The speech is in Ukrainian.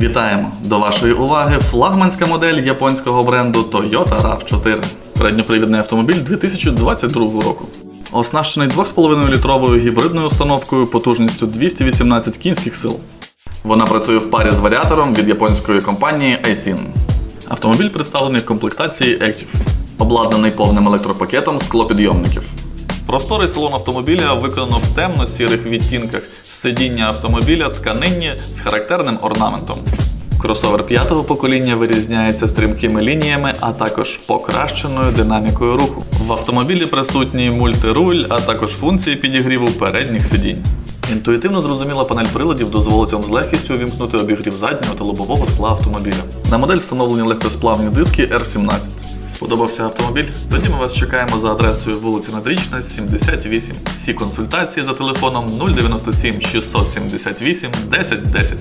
Вітаємо! До вашої уваги флагманська модель японського бренду Toyota RAV4. Передньопривідний автомобіль 2022 року. Оснащений 2,5-літровою гібридною установкою потужністю 218 кінських сил. Вона працює в парі з варіатором від японської компанії Aisin. Автомобіль представлений в комплектації Active, обладнаний повним електропакетом склопідйомників. Просторий салон автомобіля виконано в темно-сірих відтінках, сидіння автомобіля тканинні з характерним орнаментом. Кросовер п'ятого покоління вирізняється стрімкими лініями, а також покращеною динамікою руху. В автомобілі присутній мультируль, а також функції підігріву передніх сидінь. Інтуїтивно зрозуміла панель приладів дозволить вам з легкістю увімкнути обігрів заднього та лобового скла автомобіля. На модель встановлені легкосплавні диски R17. Сподобався автомобіль? Тоді ми вас чекаємо за адресою вулиця Надрічна, 78. Всі консультації за телефоном 097 678 1010.